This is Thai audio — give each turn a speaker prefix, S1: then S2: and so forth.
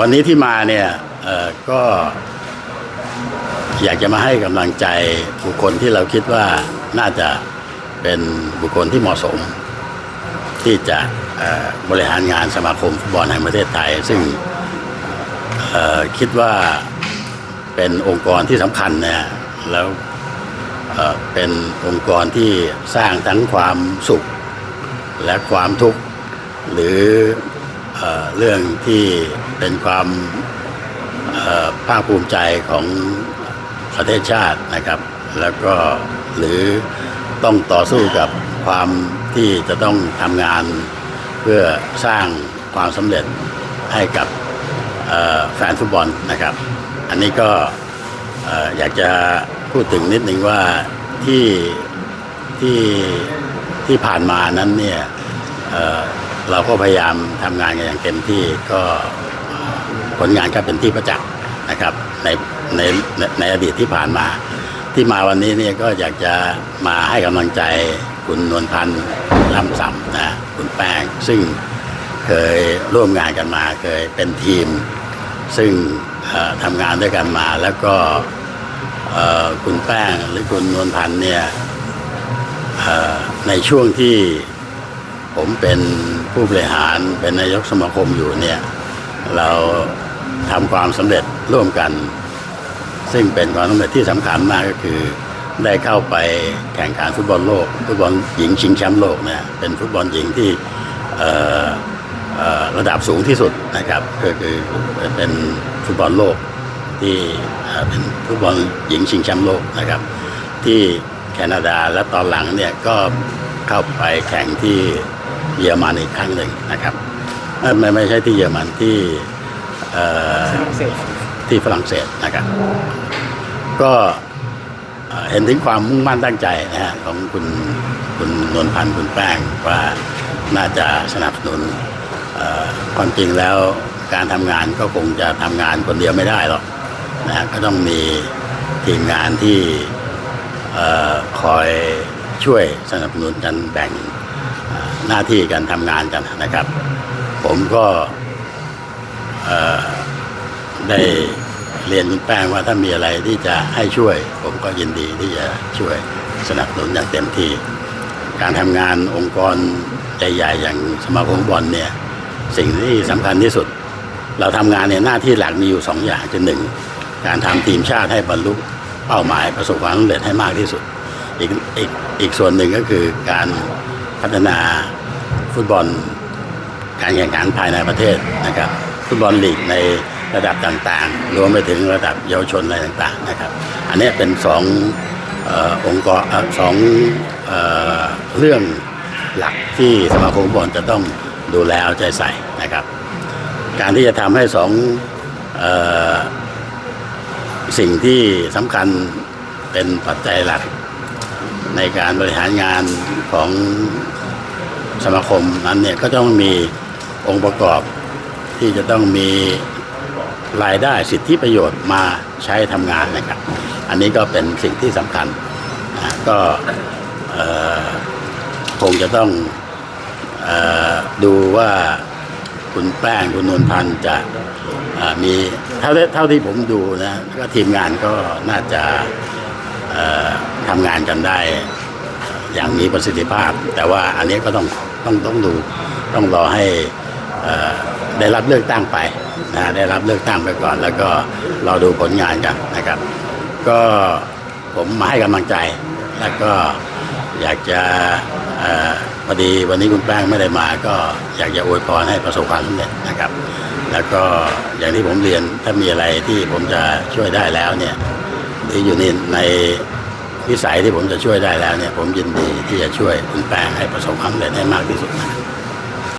S1: วันนี้ที่มาเนี่ยก็อยากจะมาให้กำลังใจบุคคลที่เราคิดว่าน่าจะเป็นบุคคลที่เหมาะสม ที่จะบริหารงานสมาคมฟุตบอลแห่งประเทศไทย ซึ่งคิดว่าเป็นองค์กรที่สำคัญนะแล้วเป็นองค์กรที่สร้างทั้งความสุขและความทุกข์หรือ เรื่องที่เป็นความภาคภูมิใจของประเทศชาตินะครับ แล้วก็หรือต้องต่อสู้กับความที่จะต้องทำงานเพื่อสร้างความสำเร็จให้กับแฟนฟุตบอลนะครับ อันนี้ก็เอ่ออยากจะพูดถึงนิดนึงว่าที่ที่ที่ผ่านมานั้นเนี่ย เราก็พยายามทำงานกันอย่างเต็มที่ก็ผลงานก็เป็นที่ประจักษ์นะครับในในในอดีตที่ผ่านมา ที่มาวันนี้เนี่ยก็อยากจะมาให้กำลังใจคุณนวลพันธ์ล่ำสัมนะคุณแป้งซึ่งเคยร่วมงานกันมาเคยเป็นทีม ซึ่งทำงานด้วยกันมาแล้วก็คุณแป้งหรือคุณนวลพันธ์เนี่ยในช่วงที่ ผมเป็นผู้บริหารเป็นนายกสมาคมอยู่เนี่ย เราทำความสำเร็จร่วมกัน ซึ่งเป็นความสำเร็จที่สำคัญมากก็คือ ได้เข้าไปแข่งขันฟุตบอลโลก ฟุตบอลหญิงชิงแชมป์โลกเนี่ยเป็นฟุตบอลหญิงที่ระดับสูงที่สุดนะครับก็คือเป็นฟุตบอลโลกที่เป็นฟุตบอลหญิงชิงแชมป์โลกนะครับ ที่แคนาดาและตอนหลังเนี่ยก็เข้าไปแข่งที่ เยอรมันอีกครั้งหนึ่งนะครับไม่ไม่ใช่ที่เยอรมันที่เอ่อที่ฝรั่งเศสนะครับ ก็เห็นถึงความมุ่งมั่นตั้งใจนะฮะของคุณคุณนวลพันธ์คุณแป้งว่าน่าจะสนับสนุนความจริงแล้วการทำงานก็คงจะทำงานคนเดียวไม่ได้หรอกนะฮะก็ต้องมีทีมงานที่คอยช่วยสนับสนุนกันแบ่ง หน้าที่กันทำงานกันนะครับ ผมก็ได้เรียนคุณแป้งว่าถ้ามีอะไรที่จะให้ช่วย ผมก็ยินดีที่จะช่วยสนับสนุนอย่างเต็มที่ การทำงานองค์กรใหญ่ๆอย่างสมาคมบอลเนี่ยสิ่งที่สำคัญที่สุด เราทำงานเนี่ยหน้าที่หลักมีอยู่สองอย่างคือหนึ่งการทำทีมชาติให้บรรลุเป้าหมายประสบความสำเร็จให้มากที่สุด อีกอีกอีกส่วนหนึ่งก็คือการพัฒนา ฟุตบอลการแข่งขันภายในประเทศนะครับ ฟุตบอลลีกในระดับต่างๆ รวมไปถึงระดับเยาวชนอะไรต่างๆนะครับ อันนี้เป็นสองอองค์กรสองเออเรื่องหลักที่สมาคมฟุตบอลจะต้องดูแลเอาใจใส่นะครับ การที่จะทำให้สองออสิ่งที่สำคัญเป็นปัจจัยหลักในการบริหารงานของ สมาคมนั้นเนี่ยก็ต้องมีองค์ประกอบที่จะต้องมีรายได้สิทธิประโยชน์มาใช้ทำงานนะครับ อันนี้ก็เป็นสิ่งที่สำคัญก็คงจะต้องออดูว่าคุณแป้งคุณนวลพันธ์จะมีเท่าที่เท่าที่ผมดูนะก็ทีมงานก็น่าจะทำงานกันได้ อย่างมีประสิทธิภาพ แต่ว่าอันนี้ก็ต้องต้องต้องดูต้องรอให้ได้รับเลือกตั้งไปนะได้รับเลือกตั้งไปก่อน แล้วก็รอดูผลงานกันนะครับ ก็ผมมาให้กำลังใจแล้วก็อยากจะอพอดีวันนี้คุณแป้งไม่ได้มาก็อยากจะอวยพรให้ประสบความสำเร็จนะครับ แล้วก็อย่างที่ผมเรียนถ้ามีอะไรที่ผมจะช่วยได้แล้วเนี่ยหรืออยู่ในใน วิสัยที่ผมจะช่วยได้แล้วเนี่ยผมยินดีที่จะช่วยคุณแป้งให้ประสบความสำเร็จให้มากที่สุดนะ